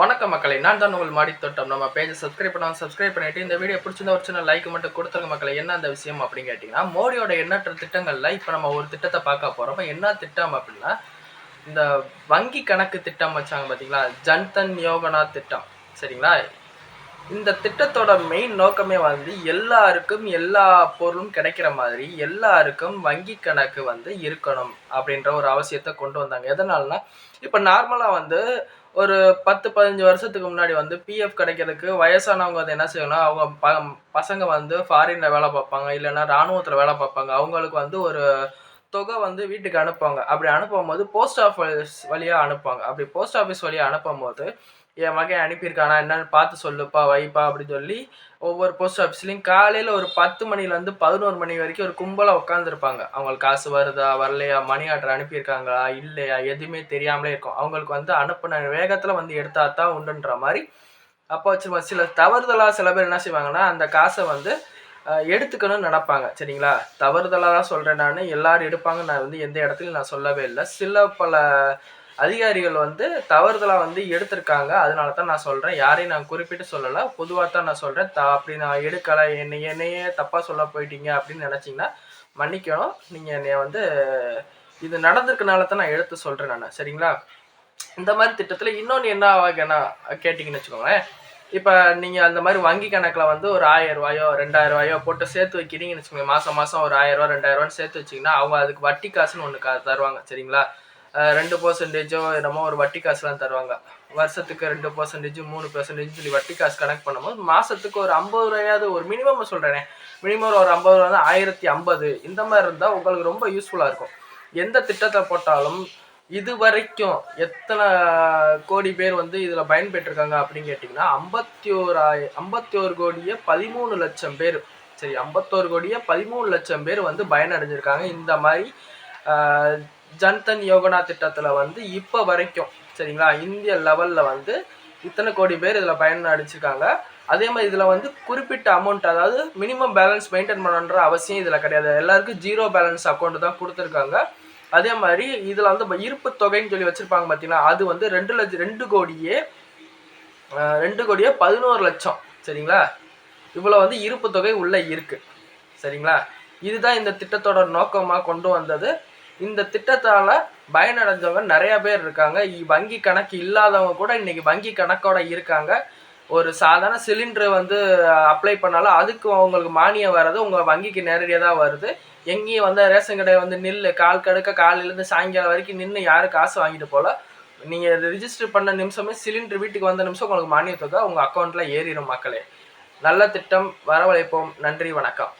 வணக்கம் மக்களை நான் தான் உங்கள் மாடி தோட்டம். நம்ம பேஜை சப்ஸ்கிரைப் பண்ணாமல் சப்ஸ்கிரைப் பண்ணிட்டு இந்த வீடியோ பிடிச்சிருந்த ஒரு சின்ன லைக் மட்டும் கொடுத்துருங்க மக்களை. என்ன அந்த விஷயம் அப்படின்னு கேட்டிங்கன்னா மோடியோட எண்ணற்ற திட்டங்களில் இப்போ நம்ம ஒரு திட்டத்தை பார்க்க போகிறோம் என்ன திட்டம் அப்படின்னா இந்த வங்கி கணக்கு திட்டம் வச்சாங்க பார்த்தீங்களா ஜன்தன் யோகனா திட்டம். சரிங்களா? இந்த திட்டத்தோட மெயின் நோக்கமே வந்து எல்லாருக்கும் எல்லா பொருளும் கிடைக்கிற மாதிரி எல்லாருக்கும் வங்கி கணக்கு வந்து இருக்கணும் அப்படின்ற ஒரு அவசியத்தை கொண்டு வந்தாங்க. எதனால்னா இப்போ நார்மலாக வந்து ஒரு பத்து பதினஞ்சு வருஷத்துக்கு முன்னாடி வந்து பிஎஃப் கிடைக்கிறதுக்கு வயசானவங்க வந்து என்ன செய்யணும்னா அவங்க ப பசங்க வந்து ஃபாரினில் வேலை பார்ப்பாங்க இல்லைன்னா இராணுவத்தில் வேலை பார்ப்பாங்க. அவங்களுக்கு வந்து ஒரு தொகை வந்து வீட்டுக்கு அனுப்புவாங்க. அப்படி அனுப்பும் போது போஸ்ட் ஆஃபீஸ் வழியாக அனுப்புவாங்க. அப்படி போஸ்ட் ஆஃபீஸ் வழியாக அனுப்பும் போது என் மகன் அனுப்பியிருக்கானா? என்னன்னு பார்த்து சொல்லுப்பா வைப்பா அப்படின்னு சொல்லி ஒவ்வொரு போஸ்ட் ஆஃபீஸ்லையும் காலையில் ஒரு பத்து மணிலேருந்து பதினோரு மணி வரைக்கும் ஒரு கும்பலாக உட்காந்துருப்பாங்க அவங்களுக்கு காசு வருதா வரலையா மணி ஆர்டர் அனுப்பியிருக்காங்களா இல்லையா எதுவுமே தெரியாமலே இருக்கும். அவங்களுக்கு வந்து அனுப்பின வேகத்தில் வந்து எடுத்தா தான் உண்டுன்ற மாதிரி அப்போ வச்சு சில தவறுதலாக சில பேர் என்ன செய்வாங்கன்னா அந்த காசை வந்து எடுத்துக்கணும்னு நினைப்பாங்க. சரிங்களா? தவறுதலாக தான் சொல்கிறேன் நான். எல்லாரும் எடுப்பாங்கன்னு நான் வந்து எந்த இடத்துலையும் நான் சொல்லவே இல்லை. சில பல அதிகாரிகள் வந்து தவறுதலாக வந்து எடுத்திருக்காங்க. அதனால தான் நான் சொல்கிறேன் யாரையும் நான் குறிப்பிட்டு சொல்லலை. பொதுவாக தான் நான் சொல்கிறேன் த அப்படி நான் எடுக்கலை. என்னை என்னையே தப்பாக சொல்ல போயிட்டீங்க அப்படின்னு நினச்சிங்கன்னா மன்னிக்கணும். நீங்கள் என்னை வந்து இது நடந்திருக்கனால தான் நான் எடுத்து சொல்கிறேன் நான். சரிங்களா? இந்த மாதிரி திட்டத்தில் இன்னொன்று என்ன ஆகுனா கேட்டிங்கன்னு வச்சுக்கோங்களேன். இப்போ நீங்கள் அந்த மாதிரி வங்கி கணக்கில் வந்து ஒரு ஆயிரம் ரூபாயோ ரெண்டாயிரம் ரூபாயோ போட்டு சேர்த்து வைக்கிறீங்கன்னு வச்சுக்கோங்க. மாதம் மாதம் ஒரு ஆயிரம் ரூபா ரெண்டாயிரம் ரூபான்னு சேர்த்து வச்சிங்கன்னா அவங்க அதுக்கு வட்டி காசுன்னு ஒன்று தருவாங்க. சரிங்களா? ரெண்டு பர்சன்டேஜோ என்னமோ ஒரு வட்டி காசுலாம் தருவாங்க. வருஷத்துக்கு ரெண்டு பர்சன்டேஜ் மூணு பர்சன்டேஜ் சொல்லி வட்டி காசு கணக்கு பண்ணும்போது மாதத்துக்கு ஒரு ஐம்பது ரூபாயாவது ஒரு மினிமம் சொல்கிறேனே மினிமம் ஒரு ஐம்பது ரூபா தான் ஆயிரத்தி ஐம்பது. இந்த மாதிரி இருந்தால் உங்களுக்கு ரொம்ப யூஸ்ஃபுல்லாக இருக்கும். எந்த திட்டத்தை போட்டாலும் இது வரைக்கும் எத்தனை கோடி பேர் வந்து இதில் பயன்பெற்றிருக்காங்க அப்படின்னு கேட்டிங்கன்னா ஐம்பத்தி ஓராய ஐம்பத்தி ஒரு கோடியே பதிமூணு லட்சம் பேர். சரி ஐம்பத்தோரு கோடியே பதிமூணு லட்சம் பேர் வந்து பயனடைஞ்சிருக்காங்க. இந்த மாதிரி ஜன்தன் யோகனா திட்டத்தில் வந்து இப்போ வரைக்கும் சரிங்களா? இந்திய லெவலில் வந்து இத்தனை கோடி பேர் இதில் பயனடைச்சிருக்காங்க அதே மாதிரி இதில் வந்து குறிப்பிட்ட அமௌண்ட் அதாவது மினிமம் பேலன்ஸ் மெயின்டைன் பண்ணணுன்ற அவசியம் இதில் கிடையாது. எல்லாருக்கும் ஜீரோ பேலன்ஸ் அக்கௌண்ட் தான் கொடுத்துருக்காங்க. அதே மாதிரி இதில் வந்து இருப்பு தொகைன்னு சொல்லி வச்சுருப்பாங்க பார்த்தீங்கன்னா அது வந்து ரெண்டு லட்சம் ரெண்டு கோடியே ரெண்டு கோடியே பதினோரு லட்சம் சரிங்களா? இவ்வளோ வந்து இருப்பு தொகை உள்ளே இருக்குது சரிங்களா? இதுதான் இந்த திட்டத்தோட நோக்கமாக கொண்டு வந்தது. இந்த திட்டத்தால் பயனடைஞ்சவங்க நிறைய பேர் இருக்காங்க. வங்கி கணக்கு இல்லாதவங்க கூட இன்னைக்கு வங்கி கணக்கோட இருக்காங்க. ஒரு சாதாரண சிலிண்டர் வந்து அப்ளை பண்ணாலும் அதுக்கு அவங்களுக்கு மானியம் வர்றது உங்கள் வங்கிக்கு நேரடியாக தான் வருது. எங்கேயும் வந்து ரேஷன் கடை வந்து நில்லு கால் கடுக்க காலையிலேருந்து சாயங்காலம் வரைக்கும் நின்று யாரும் காசு வாங்கிட்டு போகல. நீங்கள் ரிஜிஸ்டர் பண்ண நிமிஷமே சிலிண்டர் வீட்டுக்கு வந்த நிமிஷம் உங்களுக்கு மானிய தொகை உங்கள் அக்கௌண்ட்டில் ஏறிடும் மக்களே. நல்ல திட்டம் வரவழைப்போம். நன்றி வணக்கம்.